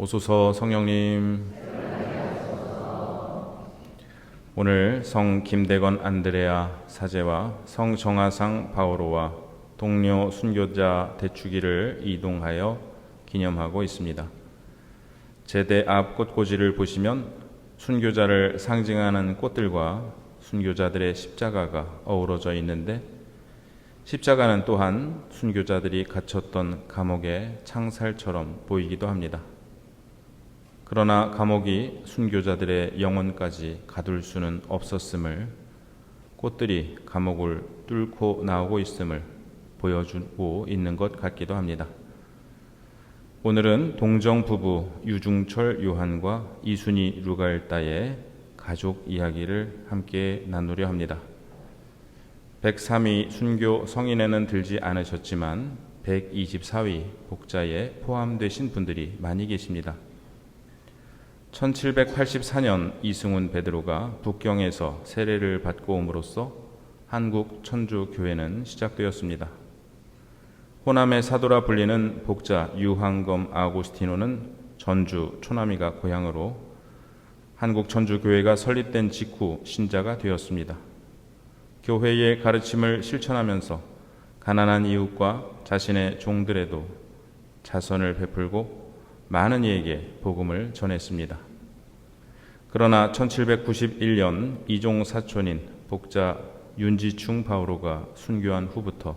오소서 성령님. 오늘 성 김대건 안드레아 사제와 성 정하상 바오로와 동료 순교자 대축일을 이동하여 기념하고 있습니다. 제대 앞 꽃꽂이를 보시면 순교자를 상징하는 꽃들과 순교자들의 십자가가 어우러져 있는데 십자가는 또한 순교자들이 갇혔던 감옥의 창살처럼 보이기도 합니다. 그러나 감옥이 순교자들의 영혼까지 가둘 수는 없었음을 꽃들이 감옥을 뚫고 나오고 있음을 보여주고 있는 것 같기도 합니다. 오늘은 동정 부부 유중철 요한과 이순희 루갈다의 가족 이야기를 함께 나누려 합니다. 103위 순교 성인에는 들지 않으셨지만 124위 복자에 포함되신 분들이 많이 계십니다. 1784년 이승훈 베드로가 북경에서 세례를 받고 옴으로써 한국 천주교회는 시작되었습니다. 호남의 사도라 불리는 복자 유황검 아고스티노는 전주 초남이가 고향으로 한국 천주교회가 설립된 직후 신자가 되었습니다. 교회의 가르침을 실천하면서 가난한 이웃과 자신의 종들에도 자선을 베풀고 많은 이에게 복음을 전했습니다. 그러나 1791년 이종 사촌인 복자 윤지충 바오로가 순교한 후부터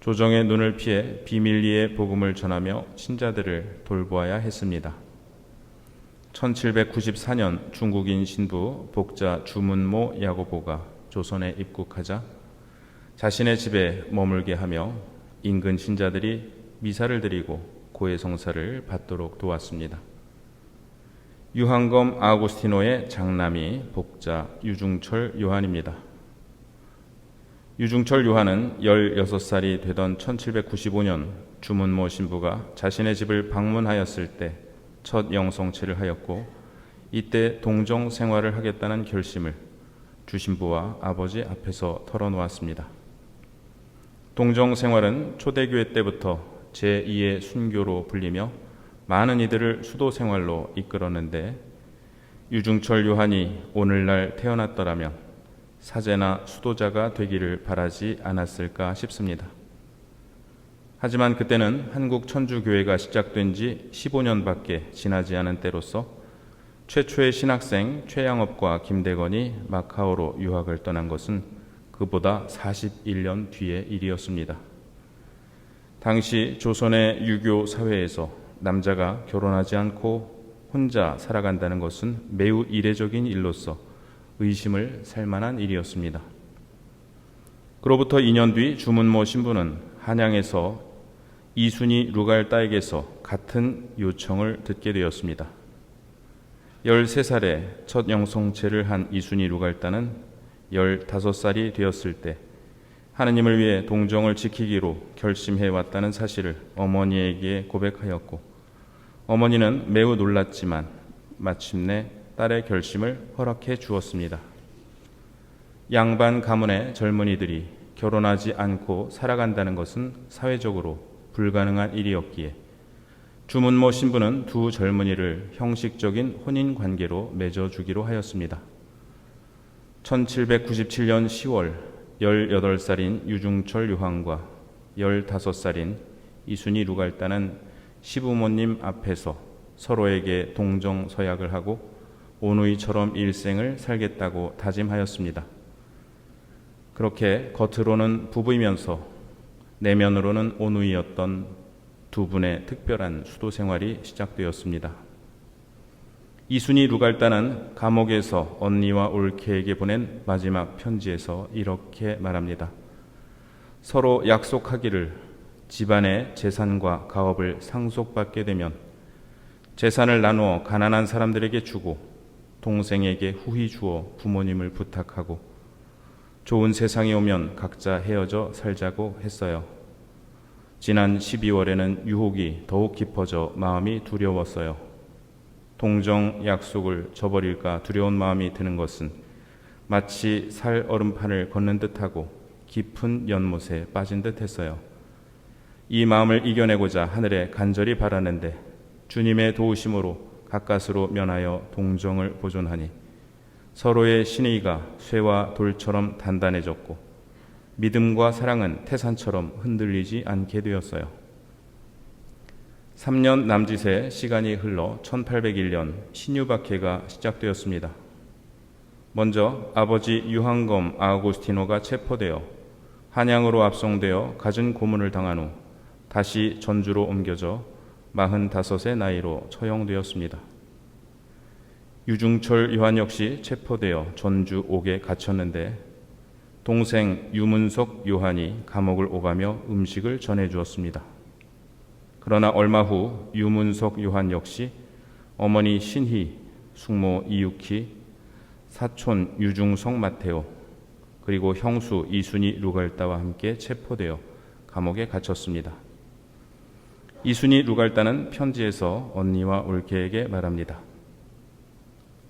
조정의 눈을 피해 비밀리에 복음을 전하며 신자들을 돌보아야 했습니다. 1794년 중국인 신부 복자 주문모 야고보가 조선에 입국하자 자신의 집에 머물게 하며 인근 신자들이 미사를 드리고 고해성사를 받도록 도왔습니다. 유한검 아고스티노의 장남이 복자 유중철 요한입니다. 유중철 요한은 16살이 되던 1795년 주문모 신부가 자신의 집을 방문하였을 때 첫 영성체를 하였고 이때 동정 생활을 하겠다는 결심을 주신부와 아버지 앞에서 털어놓았습니다. 동정 생활은 초대교회 때부터 제2의 순교로 불리며 많은 이들을 수도 생활로 이끌었는데 유중철 요한이 오늘날 태어났더라면 사제나 수도자가 되기를 바라지 않았을까 싶습니다. 하지만 그때는 한국 천주교회가 시작된 지 15년밖에 지나지 않은 때로서 최초의 신학생 최양업과 김대건이 마카오로 유학을 떠난 것은 그보다 41년 뒤의 일이었습니다. 당시 조선의 유교 사회에서 남자가 결혼하지 않고 혼자 살아간다는 것은 매우 이례적인 일로서 의심을 살 만한 일이었습니다. 그로부터 2년 뒤 주문모 신부는 한양에서 이순희 루갈따에게서 같은 요청을 듣게 되었습니다. 13살에 첫 영성체를 한 이순희 루갈따는 15살이 되었을 때 하느님을 위해 동정을 지키기로 결심해 왔다는 사실을 어머니에게 고백하였고 어머니는 매우 놀랐지만 마침내 딸의 결심을 허락해 주었습니다. 양반 가문의 젊은이들이 결혼하지 않고 살아간다는 것은 사회적으로 불가능한 일이었기에 주문모 신부는 두 젊은이를 형식적인 혼인 관계로 맺어주기로 하였습니다. 1797년 10월 18살인 유중철 유황과 15살인 이순희 루갈다는 시부모님 앞에서 서로에게 동정 서약을 하고 오누이처럼 일생을 살겠다고 다짐하였습니다. 그렇게 겉으로는 부부이면서 내면으로는 오누이였던 두 분의 특별한 수도 생활이 시작되었습니다. 이순희 루갈다는 감옥에서 언니와 올케에게 보낸 마지막 편지에서 이렇게 말합니다. 서로 약속하기를 집안의 재산과 가업을 상속받게 되면 재산을 나누어 가난한 사람들에게 주고 동생에게 후히 주어 부모님을 부탁하고 좋은 세상이 오면 각자 헤어져 살자고 했어요. 지난 12월에는 유혹이 더욱 깊어져 마음이 두려웠어요. 동정 약속을 저버릴까 두려운 마음이 드는 것은 마치 살 얼음판을 걷는 듯하고 깊은 연못에 빠진 듯했어요. 이 마음을 이겨내고자 하늘에 간절히 바라는데 주님의 도우심으로 가까스로 면하여 동정을 보존하니 서로의 신의가 쇠와 돌처럼 단단해졌고 믿음과 사랑은 태산처럼 흔들리지 않게 되었어요. 3년 남짓의 시간이 흘러 1801년 신유박해가 시작되었습니다. 먼저 아버지 유한검 아우구스티노가 체포되어 한양으로 압송되어 갖은 고문을 당한 후 다시 전주로 옮겨져 45의 나이로 처형되었습니다. 유중철 요한 역시 체포되어 전주 옥에 갇혔는데 동생 유문석 요한이 감옥을 오가며 음식을 전해 주었습니다. 그러나 얼마 후 유문석 요한 역시 어머니 신희, 숙모 이육희, 사촌 유중성 마테오, 그리고 형수 이순희 루갈다와 함께 체포되어 감옥에 갇혔습니다. 이순희 루갈다는 편지에서 언니와 올케에게 말합니다.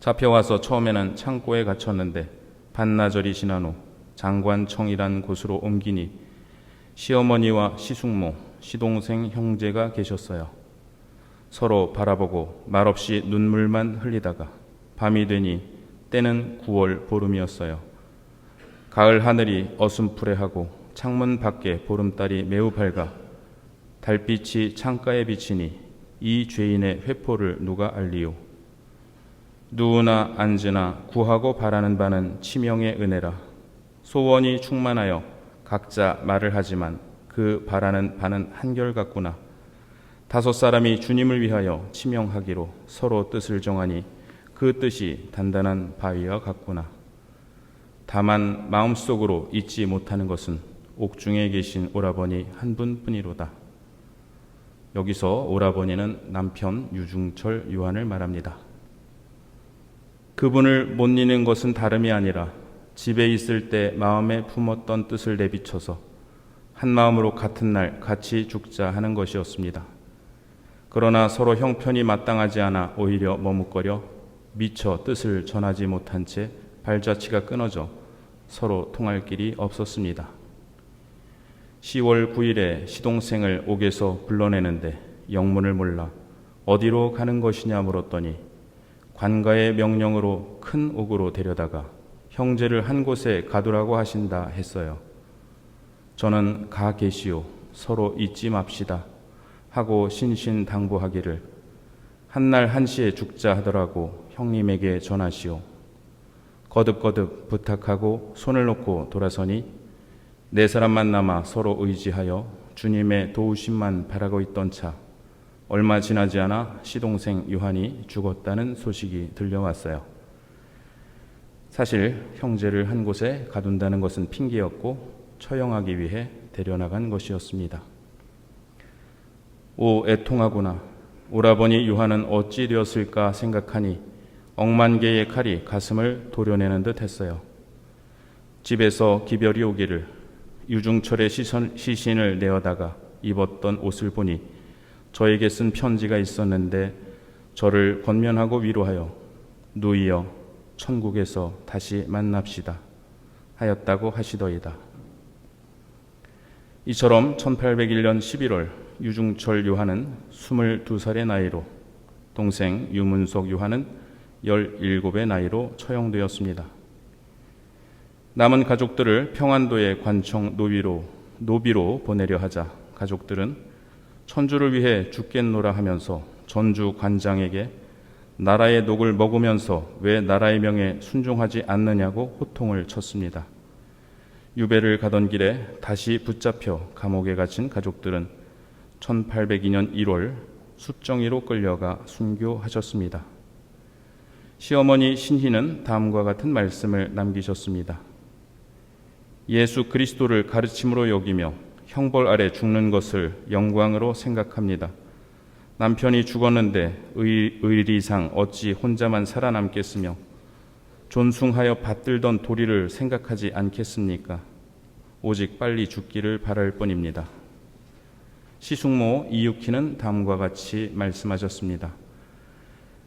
잡혀와서 처음에는 창고에 갇혔는데 반나절이 지난 후 장관청이란 곳으로 옮기니 시어머니와 시숙모, 시동생 형제가 계셨어요. 서로 바라보고 말없이 눈물만 흘리다가 밤이 되니 때는 9월 보름이었어요. 가을 하늘이 어슴푸레하고 창문 밖에 보름달이 매우 밝아 달빛이 창가에 비치니 이 죄인의 회포를 누가 알리요? 누우나 앉으나 구하고 바라는 바는 치명의 은혜라. 소원이 충만하여 각자 말을 하지만 그 바라는 바는 한결같구나. 다섯 사람이 주님을 위하여 치명하기로 서로 뜻을 정하니 그 뜻이 단단한 바위와 같구나. 다만 마음속으로 잊지 못하는 것은 옥중에 계신 오라버니 한 분뿐이로다. 여기서 오라버니는 남편 유중철 요한을 말합니다. 그분을 못 잊는 것은 다름이 아니라 집에 있을 때 마음에 품었던 뜻을 내비쳐서 한 마음으로 같은 날 같이 죽자 하는 것이었습니다. 그러나 서로 형편이 마땅하지 않아 오히려 머뭇거려 미처 뜻을 전하지 못한 채 발자취가 끊어져 서로 통할 길이 없었습니다. 10월 9일에 시동생을 옥에서 불러내는데 영문을 몰라 어디로 가는 것이냐 물었더니 관가의 명령으로 큰 옥으로 데려다가 형제를 한 곳에 가두라고 하신다 했어요. 저는 가 계시오. 서로 잊지 맙시다. 하고 신신당부하기를 한날 한시에 죽자 하더라고 형님에게 전하시오. 거듭거듭 부탁하고 손을 놓고 돌아서니 네 사람만 남아 서로 의지하여 주님의 도우심만 바라고 있던 차 얼마 지나지 않아 시동생 요한이 죽었다는 소식이 들려왔어요. 사실 형제를 한 곳에 가둔다는 것은 핑계였고 처형하기 위해 데려나간 것이었습니다. 오 애통하구나. 오라버니 요한은 어찌 되었을까 생각하니 억만 개의 칼이 가슴을 도려내는 듯 했어요. 집에서 기별이 오기를 유중철의 시선, 시신을 내어다가 입었던 옷을 보니 저에게 쓴 편지가 있었는데 저를 권면하고 위로하여 누이여 천국에서 다시 만납시다 하였다고 하시더이다. 이처럼 1801년 11월 유중철 요한은 22살의 나이로 동생 유문석 요한은 17의 나이로 처형되었습니다. 남은 가족들을 평안도의 관청 노비로 노비로 보내려 하자 가족들은 천주를 위해 죽겠노라 하면서 전주 관장에게 나라의 녹을 먹으면서 왜 나라의 명에 순종하지 않느냐고 호통을 쳤습니다. 유배를 가던 길에 다시 붙잡혀 감옥에 갇힌 가족들은 1802년 1월 숫정이로 끌려가 순교하셨습니다. 시어머니 신희는 다음과 같은 말씀을 남기셨습니다. 예수 그리스도를 가르침으로 여기며 형벌 아래 죽는 것을 영광으로 생각합니다. 남편이 죽었는데 의, 의리상 어찌 혼자만 살아남겠으며 존숭하여 받들던 도리를 생각하지 않겠습니까? 오직 빨리 죽기를 바랄 뿐입니다. 시숙모 이육희는 다음과 같이 말씀하셨습니다.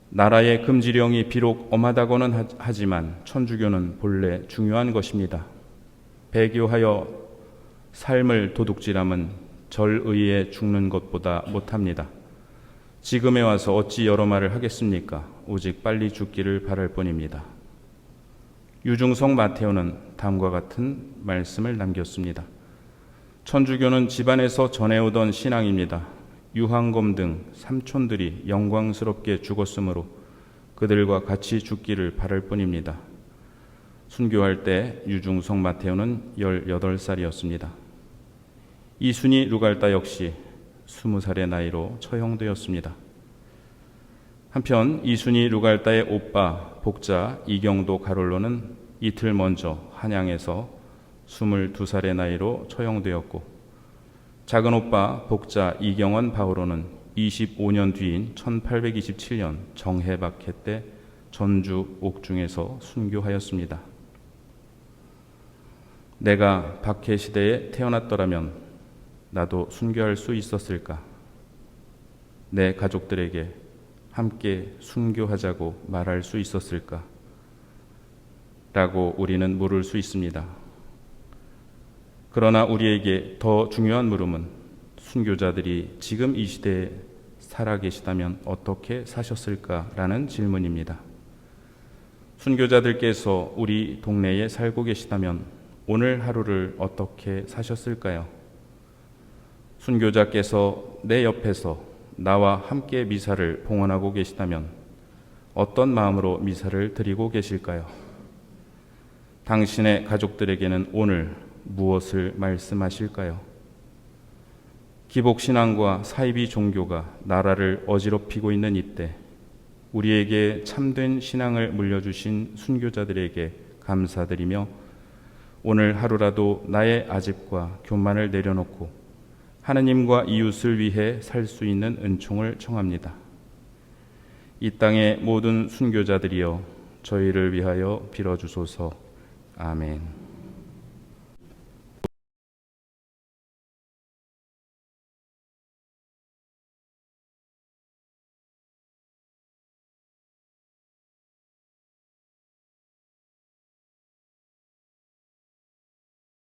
나라의 금지령이 비록 엄하다고는 하지만 천주교는 본래 중요한 것입니다. 배교하여 삶을 도둑질함은 절의에 죽는 것보다 못합니다. 지금에 와서 어찌 여러 말을 하겠습니까? 오직 빨리 죽기를 바랄 뿐입니다. 유중성 마테오는 다음과 같은 말씀을 남겼습니다. 천주교는 집안에서 전해오던 신앙입니다. 유황검 등 삼촌들이 영광스럽게 죽었으므로 그들과 같이 죽기를 바랄 뿐입니다. 순교할 때 유중성 마테오는 18살이었습니다. 이순이 루갈다 역시 20살의 나이로 처형되었습니다. 한편 이순이 루갈다의 오빠 복자 이경도 가롤로는 이틀 먼저 한양에서 22살의 나이로 처형되었고 작은 오빠 복자 이경원 바오로는 25년 뒤인 1827년 정해박해 때 전주 옥중에서 순교하였습니다. 내가 박해 시대에 태어났더라면 나도 순교할 수 있었을까? 내 가족들에게 함께 순교하자고 말할 수 있었을까? 라고 우리는 물을 수 있습니다. 그러나 우리에게 더 중요한 물음은 순교자들이 지금 이 시대에 살아 계시다면 어떻게 사셨을까라는 질문입니다. 순교자들께서 우리 동네에 살고 계시다면 오늘 하루를 어떻게 사셨을까요? 순교자께서 내 옆에서 나와 함께 미사를 봉헌하고 계시다면 어떤 마음으로 미사를 드리고 계실까요? 당신의 가족들에게는 오늘 무엇을 말씀하실까요? 기복신앙과 사이비 종교가 나라를 어지럽히고 있는 이때 우리에게 참된 신앙을 물려주신 순교자들에게 감사드리며 오늘 하루라도 나의 아집과 교만을 내려놓고 하느님과 이웃을 위해 살 수 있는 은총을 청합니다. 이 땅의 모든 순교자들이여 저희를 위하여 빌어주소서. 아멘.